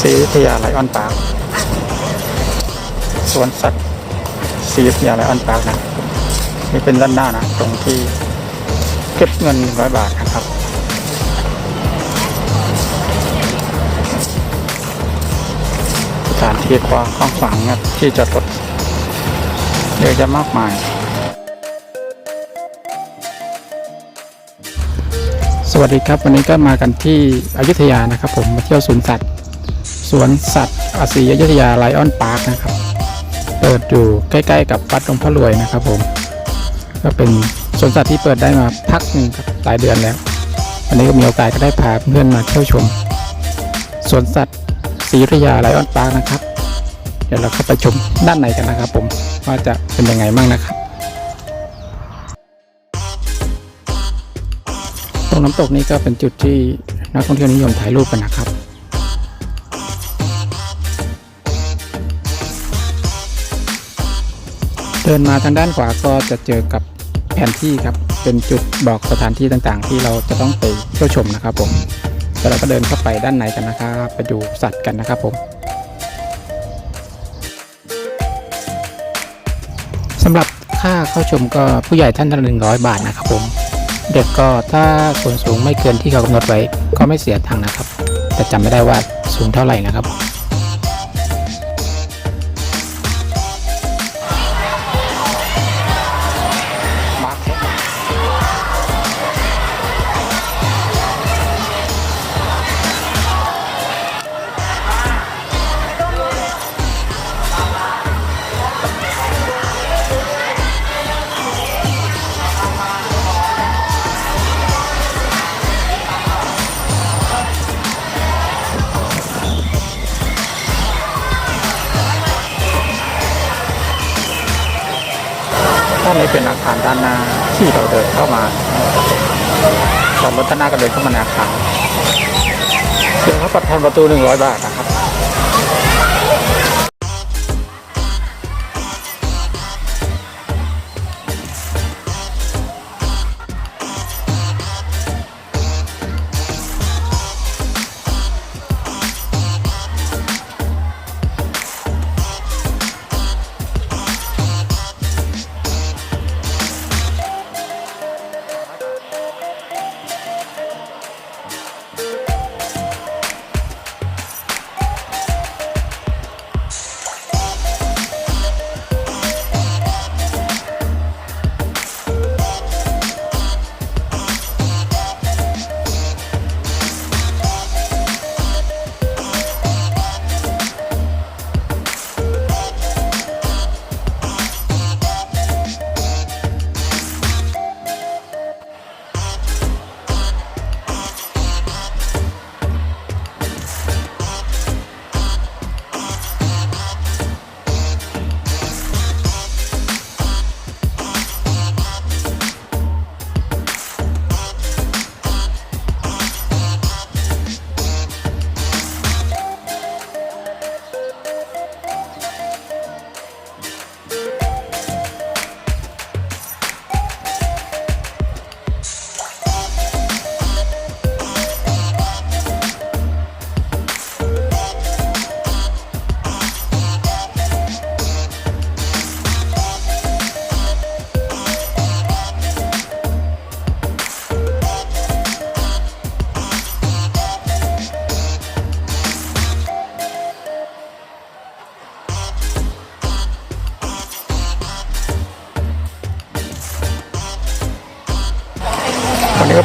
ศรีอยุธยาไลออนปาร์คสวนสัตว์ศรีอยุธยาไลออนปาร์คนะนี่เป็นด้านหน้านะ ตรงที่เก็บเงินร้อยบาทนะครับ สถานที่กว้างขวางขวางนะที่จอดรถเยอะแยะมากมาย สวัสดีครับ วันนี้ก็มากันที่อยุธยานะครับผมมาเที่ยวสวนสัตว์ สวนสัตว์อาศีอยุธยาไลออนพาร์คนะครับ เปิดอยู่ใกล้ๆ กับวัดหลวงพ่อรวยนะครับผม ก็เป็นสวนสัตว์ที่เปิดได้มาพักหนึ่งหลายเดือนแล้ว วันนี้ก็มีโอกาสก็ได้พาเพื่อนมาเที่ยวชม สวนสัตว์ศรีอยุธยาไลออนพาร์คนะครับ เดี๋ยวเราเข้าไปชมด้านในกันนะครับ ผมว่าจะเป็นยังไงบ้างนะครับตรงน้ำตกนี้ก็เป็นจุดที่นักท่องเที่ยวนิยมถ่ายรูปกันนะครับ ดินมาทางด้านขวาก็จะเจอกับแผนที่ครับ เป็นจุดบอกสถานที่ต่างๆ ที่เราจะต้องไปเที่ยวชมนะครับผมแล้วเราก็เดินเข้าไปด้านในกันนะครับ ไปดูสัตว์กันนะครับผมสำหรับค่าเข้าชมก็ผู้ใหญ่ท่านละหนึ่งร้อยบาทนะครับผม เด็กก็ถ้าส่วนสูงไม่เกินที่เขากำหนดไว้ก็ไม่เสียตังนะครับ แต่จำไม่ได้ว่าสูงเท่าไหร่นะครับานนี้เป็นอาคารด้านหน้าที่เราเดินเข้ามาจอดรถด้านหน้าก็เดินเข้ามาในอาคารเสียค่าปัดทอนประตูหนึ่งร้อยบาทนะครับ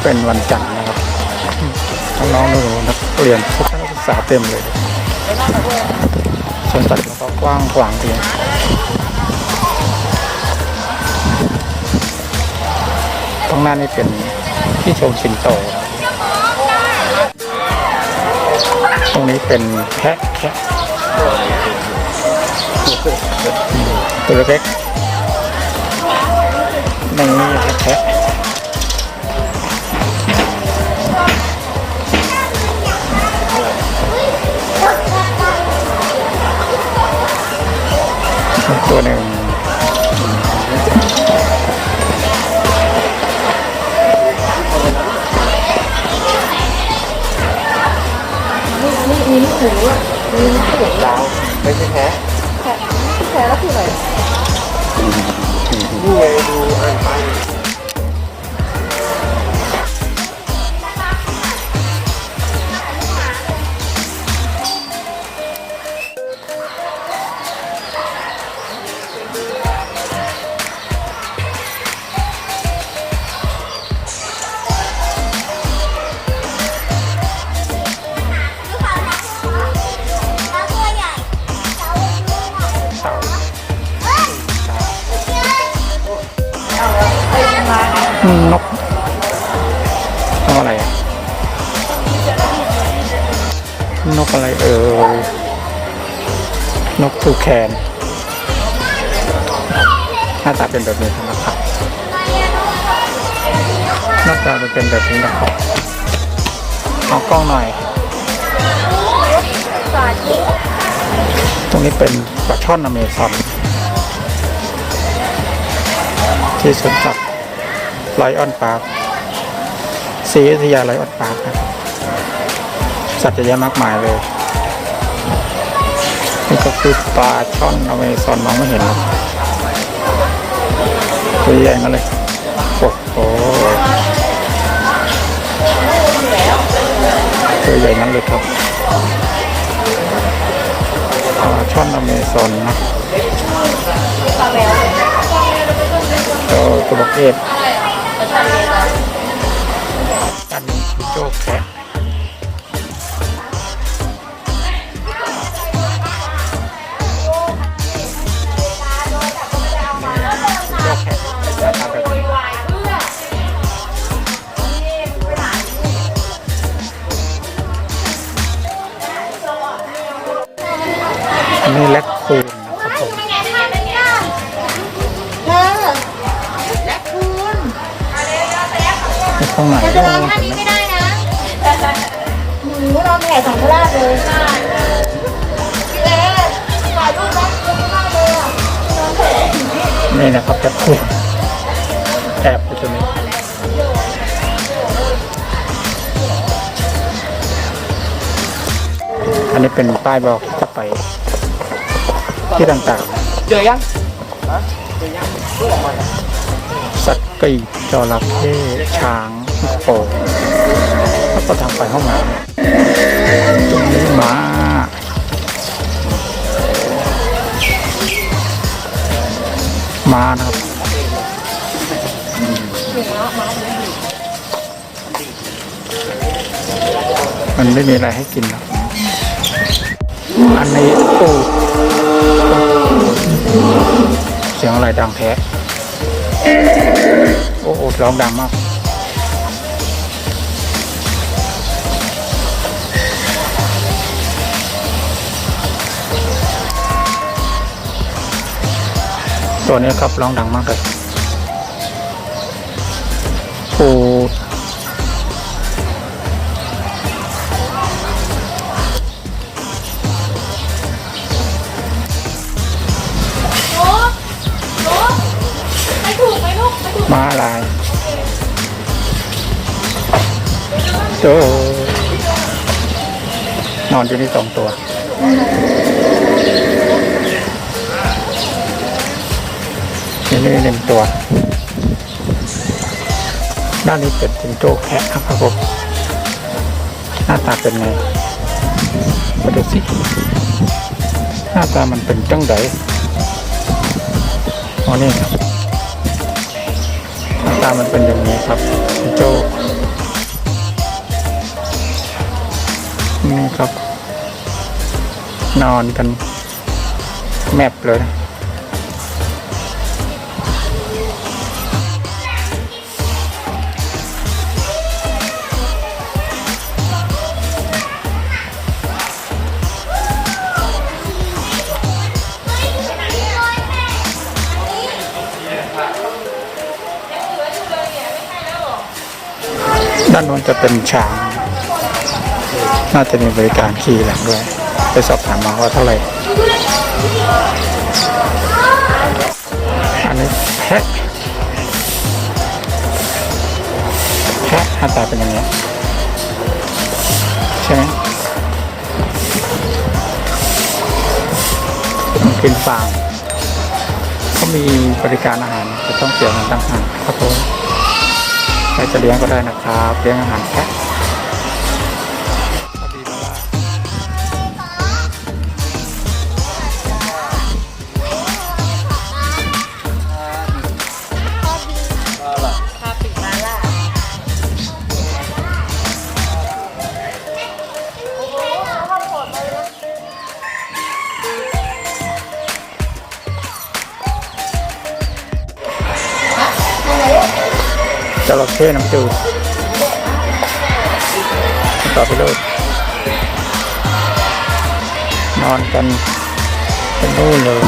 เป็นวันจันทร์นะครับน้องๆหนูนักเรียนทุกนักศึกษาเต็มเลยสวนสัตว์แล้วก็กว้างขวางดีตรงหน้านี่เป็นที่ชมสิงโต ตรงนี้เป็นแพะแพะตัวเล็กๆนี่แพะ มีลูกหมูอะดาวไม่ใช่แค่ นกนกอะไรนกอะไรเออนกทูแคนหน้าตาเป็นแบบนี้นะครับหน้าตามันเป็นแบบนี้นะครับเอากล้องหน่อยตรงนี้เป็นปลาช่อนอเมซอนที่สวนสัตว์ ไลออนปาร์คศรีอยุธยาไลออนปาร์คครับสัตว์เยอะแยะมากมายเลย นี่ก็คือปลาช่อนอเมซอนมองไม่เห็นตัวใหญ่กันเลยโอ้โหตัวใหญ่นั้นเลยครับปลาช่อนอเมซอนนะตัวตัวบักเอฟ อันโจกแคะโจกแหน้าตาแบบนี้อันนี้แลค มีข้างไหนจะลองท่านี้ไม่ได้นะหนูลองแผ่สังฆราชเลยพี่เอ๋ถ่ายรูปแล้วคุ้มมากเลยอะลองแผ่นี่นะครับแลคคูนแอบอยู่ตรงนี้อันนี้เป็นป้ายบอกที่จะไปที่ต่างๆ เจอยังสัตว์กีบจระเข้ช้าง ฮิปโปแล้วก็ทางไปห้องน้ำตรงนี้ม้าม้านะครับมันไม่มีอะไรให้กินหรอกอันนี้โอ้เสียงอะไรดังแท้ โอ้โหร้องดังมาก ตัวนี้ครับร้องดังมากเลยโอ้ม้าลายโตนอนอยู่นี่สองตัว นี่นี่หนึ่งตัว ด้านนี้เป็นจิงโจ้แคะครับผมหน้าตาเป็นไงมาดูสิหน้าตามันเป็นจังไดอ๋อนี่ครับหน้าตามันเป็นอย่างนี้ครับโจ้นี่ครับ นอนกันแมบเลยนะานโน้นจะเป็นช้าง น่าจะมีบริการขี่หลังด้วย ไปสอบถามมาว่าเท่าไหร่ อันนี้แพะแพะหน้าตาเป็นย่างนี้ใช่ไหมเป็นฟาร์มเขามีบริการอาหารจะต้องเสียเงินต่างหากครับผม ใครจะเลี้ยงก็ได้นะครับ เลี้ยงอาหารแพะ จระเข้น้ำจืดต่อไปเลยนอนกันเป็นนู่นเลย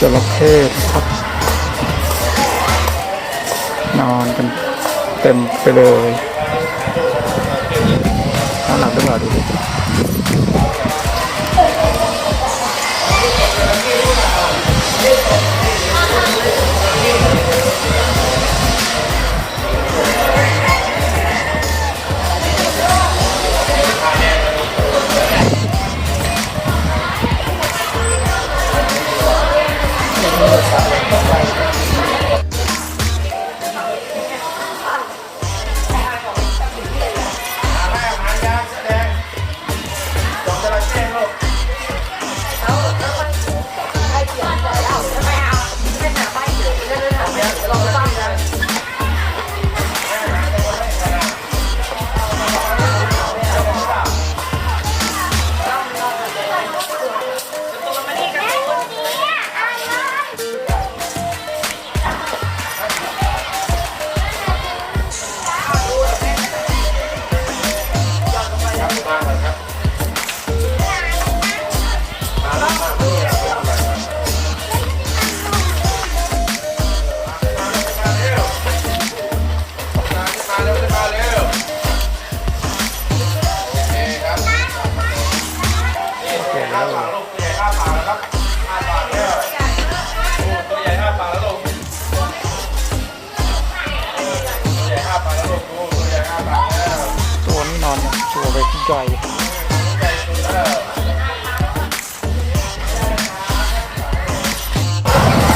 จระเข้ครับ นอนกันเต็มไปเลยน่าหลับด้วยเปล่าดูดิ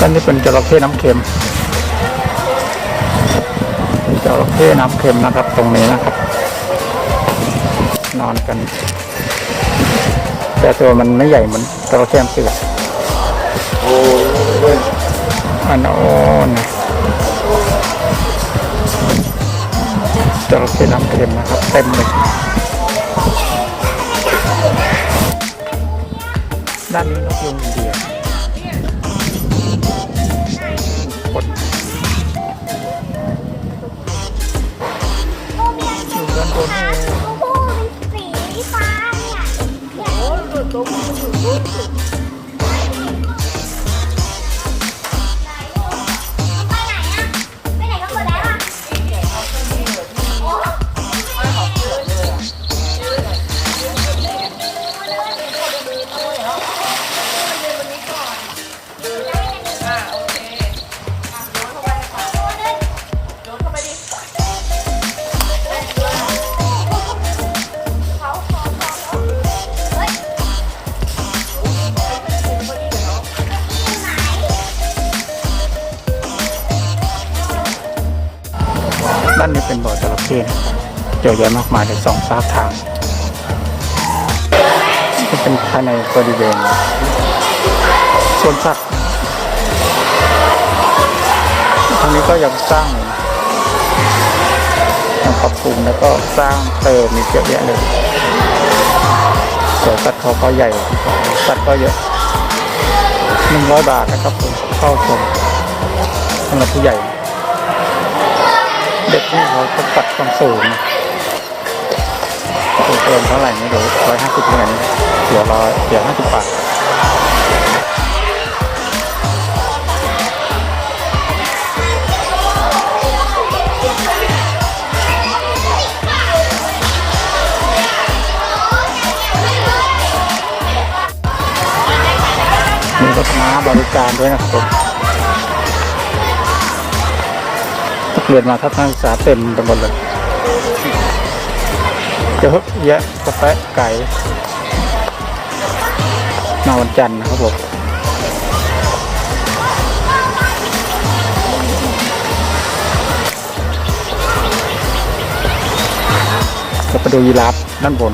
ด้านนี้เป็นจระเข้น้ำเค็มจระเข้น้ำเค็มนะครับ ตรงนี้นะครับ นอนกัน แต่ตัวมันไม่ใหญ่เหมือนจระเข้น้ำเสือโอ้ยอันโอนจระเข้น้ำเค็มนะครับ เต็มเลยด้านนี้นกยุงอินเดีย เยอะแยะมากมายเลยสองสามทางนี่เป็นภายในบริเวณสวนสัตว์ทางนี้ก็ยังสร้างยังปรับปรุงแล้วก็สร้างเติมมีเยอะแยะเลยสวนสัตว์เขาก็ใหญ่สัตว์ก็เยอะหนึ่งร้อยบาทนะครับผมเข้าชมสำหรับผู้ใหญ่ เด็กนี่เขาต้องตัดความสูง เกินเท่าไหร่ไม่รู้ร้อยห้าสิบเหมือนเสียร้อยเสียห้าสิบบาทมีรถม้าบริการด้วยนะครับเรียนมาทัศนศึกษาเต็มไปหมดเลย เยอะแยะกาแฟไก่มาวันจันทร์นะครับผมจะไปดูยีราฟด้านบน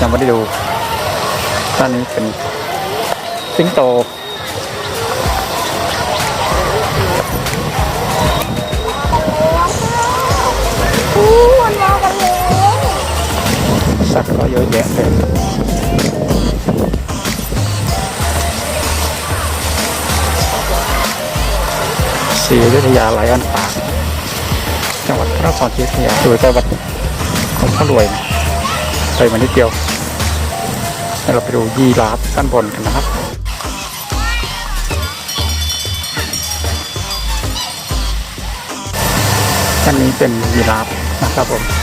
ยังไม่ได้ดูด้านนี้เป็นสิงโตอู้มันมา สัตว์ก็เยอะแยะเลยศรีอยุธยาไลออนปาร์คจังหวัดพระนครศรีอยุธยาอยู่จังหวัดของพระรวยนะไปมานิดเดียวเราไปดูยีราฟด้านบนกันนะครับอันนี้เป็นยีราฟนะครับผม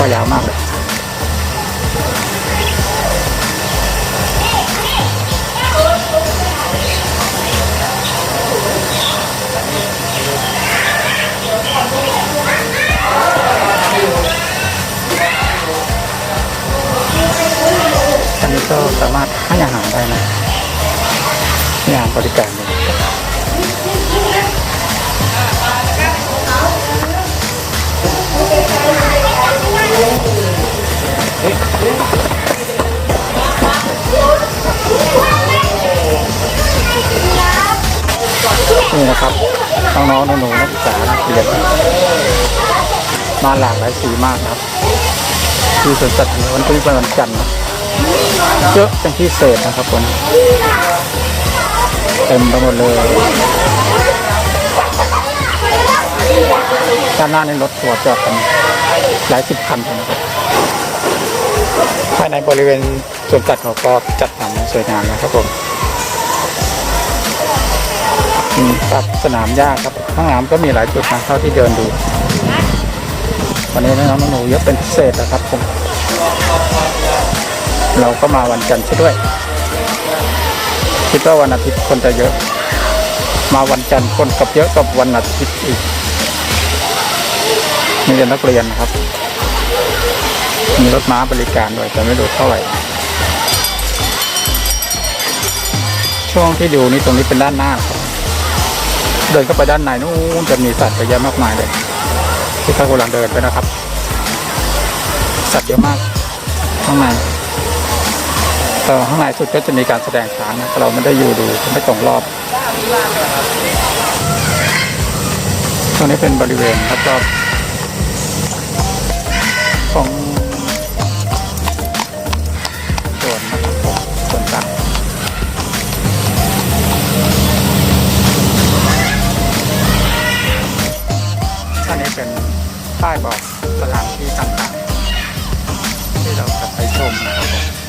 ก็ยาวมากเลยอันนี้ก็สามารถให้อาหารได้นะให้อาหารบริการ นี่นะครับน้องๆหนูๆนักศึกษานักเรียนมาหลากหลายสีมากนะครับที่สวนสัตว์วันพฤหัสวันจันทร์เยอะเป็นพิเศษนะครับผมเต็มไปหมดเลยด้านหน้าในรถทัวร์จอดกันหลายสิบคันเลยนะครับ ภายในบริเวณสวนสัตว์เขาก็จัดทำสวยงามนะครับผมมีปรับสนามหญ้าครับข้างหลังก็มีหลายจุดนะเท่าที่เดินดู วันนี้น้องหนูเยอะเป็นพิเศษนะครับผม เราก็มาวันจันทร์ซะด้วย คิดว่าวันอาทิตย์คนจะเยอะ มาวันจันทร์คนกับเยอะกับวันอาทิตย์อีกมีแต่นักเรียนนะครับ มีรถม้าบริการด้วยแต่ไม่รู้เท่าไหร่ ช่วงที่ดูนี่ตรงนี้เป็นด้านหน้าครับเดินเข้าไปด้านในนู้นจะมีสัตว์เยอะแยะมากมายเลยที่เขากำลังเดินไปนะครับ สัตว์เยอะมากข้างในแต่ข้างในสุดก็จะมีการแสดงช้างนะเราไม่ได้อยู่ดูไม่ตรงรอบตรงนี้เป็นบริเวณครับรอบ ป้ายบอกสถานที่ต่างๆที่เราจะไปชมนะครับผม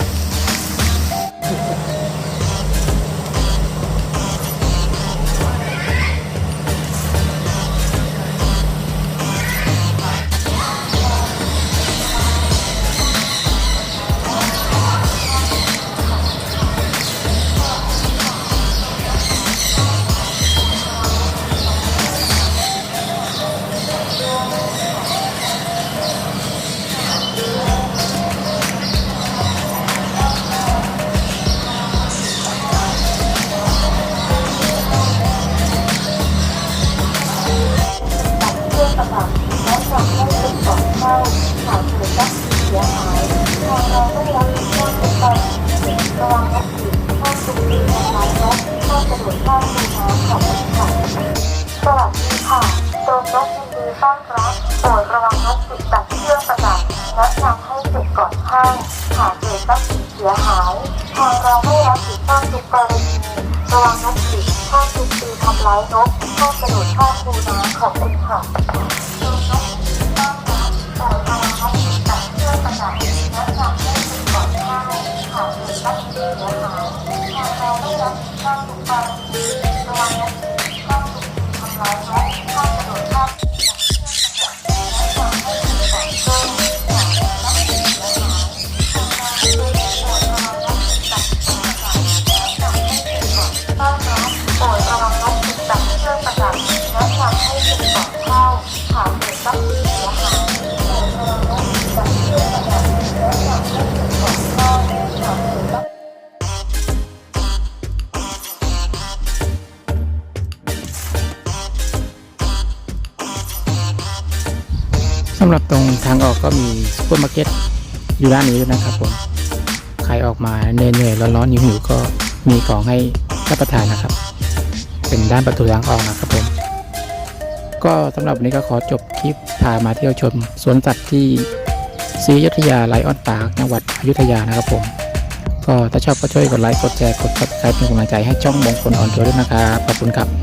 สียหายทางเราไม่รับผิดชอบทุกกรณีระวังวัตถุข้อสุขีทำลายนกข้อกระโดดข้ามคูน้ำของบริษัทสวัสดีค่ะโดนนกยินดีต้อนรับโปรดระวังนกติดตัดเครื่องประดับแนะนำให้เก็บก่อนเข้าหากเกิดทรัพย์สินเสียหายทางเราไม่รับผิดชอบทุกกรณีระวังนกติดข้อสุขีทำร้ายนกข้อกระโดดข้ามคูน้ำของคุณค่ะ สำหรับตรงทางออกก็มีซูเปอร์มาร์เก็ตอยู่ด้านนี้ด้วยนะครับผมใครออกมาเหนื่อยๆร้อนๆหิวๆก็มีของให้รับประทานนะครับ เป็นด้านประตูทางออกนะครับผมก็สำหรับวันนี้ก็ขอจบคลิปพามาเที่ยวชมสวนสัตว์ที่ศรีอยุธยาไลออนปาร์คจังหวัดอยุธยานะครับผมก็ถ้าชอบก็ช่วยกดไลค์กดแชร์กด subscribe เป็นกำลังใจให้ช่องมงคลออนทัวร์ด้วยนะครับขอบคุณครับ